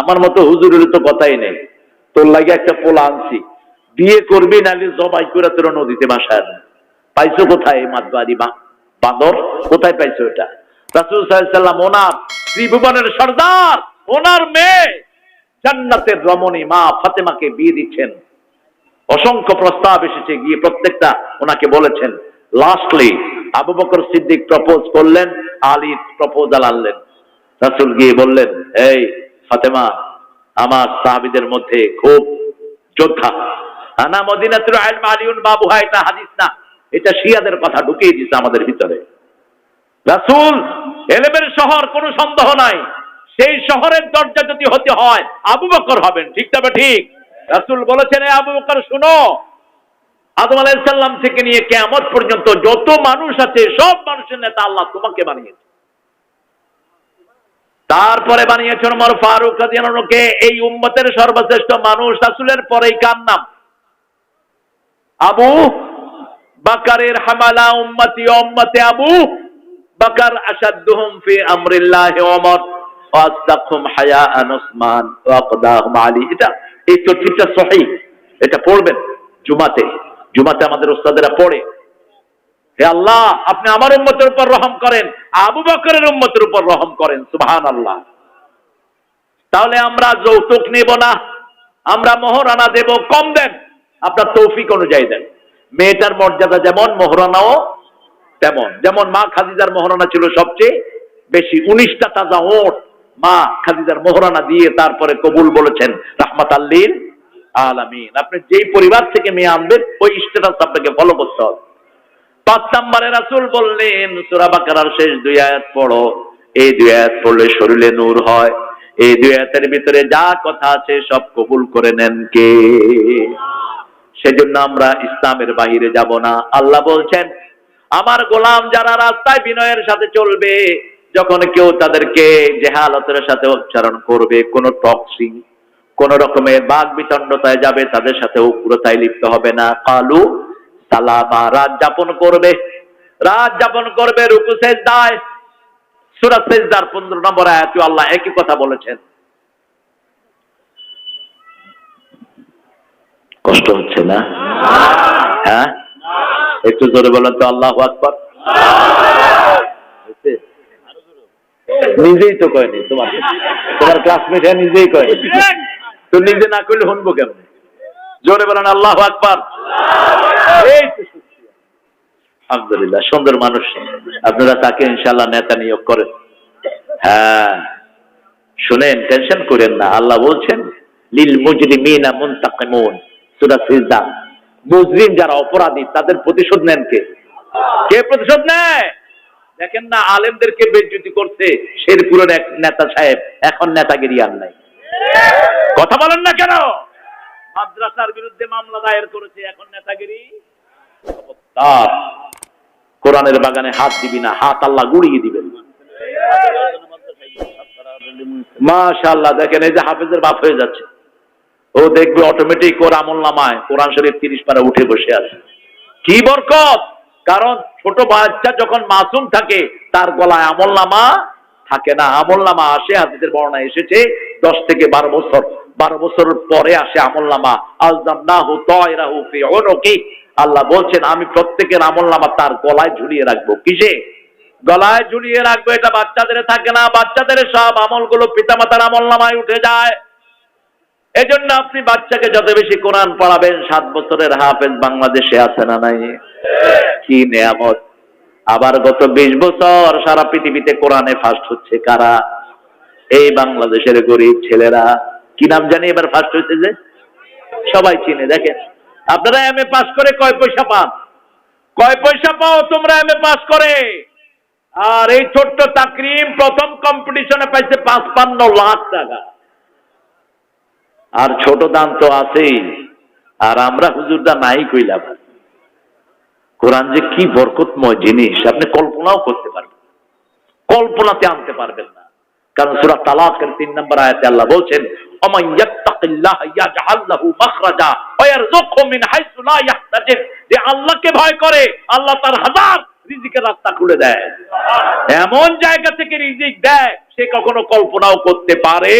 আমার মতো হুজুরের তো কথাই নেই। তোর লাগে একটা পোলা আনছি। বিয়ে করবি, নাহলে জবাই করে তোর নদীতে ভাসায় না পাইছো কোথায় মাতবাড়ি বাঁদর? কোথায় পাইছো এটা? রাসুল সাল্লাম ওনার ত্রিভুবনের সর্দার, ওনার মেয়ে জান্নাতের রমণী মা ফাতেমাকে বিয়ে দিচ্ছেন। অসংখ্য প্রস্তাব এসেছে, গিয়ে প্রত্যেকটা ওনাকে বলেছেন। Lastly Abu Bakr Siddique propose করলেন আলী প্রপোজাল আনলেন। রাসুল গিয়ে বললেন, এই ফাতেমা, আমার সাহাবিদের মধ্যে খুব যোদ্ধা। হয়, এটা হাদিস না। এটা শিয়াদের কথা ঢুকিয়ে দিছে আমাদের ভিতরে। রাসূল এলেমের শহর, কোনো সন্দেহ নাই। সেই শহরের দরজা যদি হতে হয়, আবু বকর হবেন, ঠিক তবে ঠিক? রাসূল বলেছেন আবু বকর, শুনো, আদম আলাইসাল্লাম থেকে নিয়ে কেমন পর্যন্ত যত মানুষ আছে, সব মানুষের নেতা আল্লাহ তোমাকে বানিয়েছে। তারপরে বানিয়েছেন ওমর ফারুক রাদিয়াল্লাহুকে এই উম্মতের সর্বশ্রেষ্ঠ মানুষ রাসূলের পরেই কার নাম? আবু বাকারের হামালা উম্মতি উম্মতে আবু বাকার আসাদুহুম ফি আমরিল্লাহ ওমর ওয়াসদাকুম হায়াআন উসমান ওয়াকদাহুম আলী। এটা, এই তরতিবটা সহিহ। এটা পড়বেন জুমাতে। জুমাতে আমাদের ওস্তাদেরা পড়ে। হে আল্লাহ, আপনি আমার উম্মতের উপর রহম করেন, আবু বকরের উম্মতের উপর রহম করেন সুবহান আল্লাহ তাহলে আমরা যৌতুক নেব না, আমরা মোহরানা দেব, কম দেন, আপনার তৌফিক অনুযায়ী দেন। মেয়েটার মর্যাদা যেমন, মোহরানাও তেমন। যেমন মা খাদিজার মোহরানা ছিল সবচেয়ে বেশি, উনিশটা তাজা ওট মা খাদিজার মোহরানা দিয়ে তারপরে কবুল বলেছেন রাহমাত আল্লিন আলামিন। আপনি যেই পরিবার থেকে মেয়ে আনবেন, ওই স্ট্যাটাস আপনাকে ফলো করতে হবে। পাঁচ নম্বরে রাসূল বললেন, সূরা বাকারার শেষ দুই আয়াত পড়ো। এই দুই আয়াত পড়লে শরীরে নূর হয়। এই দুই আয়াতের ভিতরে যা কথা আছে সব কবুল করে নেন কে? সেজন্য আমরা ইসলামের বাইরে যাব না। আল্লাহ বলছেন, আমার গোলাম যারা রাস্তায় বিনয়ের সাথে চলবে, যখন কেউ তাদেরকে জেহালতের সাথে উচ্চারণ করবে, কোন টক্সিং, কোন রকমের বাঘ বিতণ্ডতায় যাবে, তাদের সাথে উগ্রতায় লিপ্ত হবে না। কালু রাত যাপন করবে। রাত যাপন করবে, রুকু সেজদায়। সূরা সেজদার 15 নম্বর আল্লাহ একই কথা বলেছেন। কষ্ট হচ্ছে না? হ্যাঁ? একটু জোরে বলেন তো, আল্লাহ আকবার? নিজেই তো কয়নি তোমার। তোমার ক্লাসমেট হ্যাঁ নিজেই কয়নি। তো নিজে না করলে শুনব কেমন? জোরে বলেন, আল্লাহ আকবার। আলহামদুলিল্লাহ, সুন্দর মানুষ। আপনারা তাকে ইনশাল্লাহ নেতা নিয়োগ করেন। হ্যাঁ শুনেন, টেনশন করেন না। আল্লাহ বলছেন, লিল মুজরিমিনা মুনতাকিমুন সূরা সিজদা। মুজরিম যারা অপরাধী, তাদের প্রতিশোধ নেন কে? কে প্রতিশোধ নেয়? দেখেন না, আলেমদেরকে বেজ্জতি করছে শেরপুরের এক নেতা সাহেব, এখন নেতাগিরি আর নাই। কথা বলেন না কেন? মাদ্রাসার বিরুদ্ধে মামলা দায়ের করেছে এখন নেতাগিরি। কোরআনের বাগানে হাত দিবি না, হাত আল্লাহ গুড়িয়ে দিবেন। মাশাআল্লাহ, দেখেন এই যে হাফেজের বাপ হয়ে যাচ্ছে। ও দেখবে অটোমেটিক ওর আমল নামায়। কোরআন শরীফ তিরিশ পারা উঠে বসে আছে। কি বরকত! কারণ ছোট বাচ্চা যখন মাসুম থাকে, তার গলায় আমল নামা থাকে না। আমল নামা আসে হাদিসের বর্ণনা এসেছে দশ থেকে বারো বছর। বারো বছর পরে আসে আমল নামা আলজাম না হু তয়রাহু ফি উনুকি। আল্লাহ বলছেন, আমি প্রত্যেকের আমল নামা তার গলায় ঝুলিয়ে রাখব। কিসে? গলায় ঝুলিয়ে রাখব, এটা বাচ্চাদের থাকে না, বাচ্চাদের সব আমল আমলগুলো পিতামাতার আমল নামায় উঠে যায়। এজন্য আপনি বাচ্চাকে যত বেশি কোরআন পড়াবেন, সাত বছরের হাফেজ বাংলাদেশে আছে না নাই? কি নেয়ামত? আবার গত বিশ বছর সারা পৃথিবীতে কোরআনে ফার্স্ট হচ্ছে কারা? এই বাংলাদেশের গরিব ছেলেরা। কি নাম জানি এবার ফার্স্ট হয়েছে যে? সবাই চিনে, দেখেন। আপনারা এম এ পাস করে কয় পয়সা পান? কয় পয়সা পাও, তোমরা এম এ পাস করে। আর এই ছোট্ট তাকরিম প্রথম কম্পিটিশনে পাইছে পাঁচপান্ন লাখ টাকা। আর ছোট দান তো আছেই। আর আমরা হুজুরদা নাই কইলাম। কোরআন যে কি বরকতময় জিনিস, আপনি কল্পনাও করতে পারবেন কল্পনাতে আনতে পারবেন না। কারণ সূরা তালাকের তিন নম্বর আয়াতে আল্লাহ বলছেন ওমান يتق الله يجعل له مخرجا ويرزقه من حيث لا يحتسب যে আল্লাহকে ভয় করে, আল্লাহ তার হাজার রিজিকের রাস্তা খুলে দেয়। এমন জায়গা থেকে রিজিক দেয়, সে কখনো কল্পনাও করতে পারে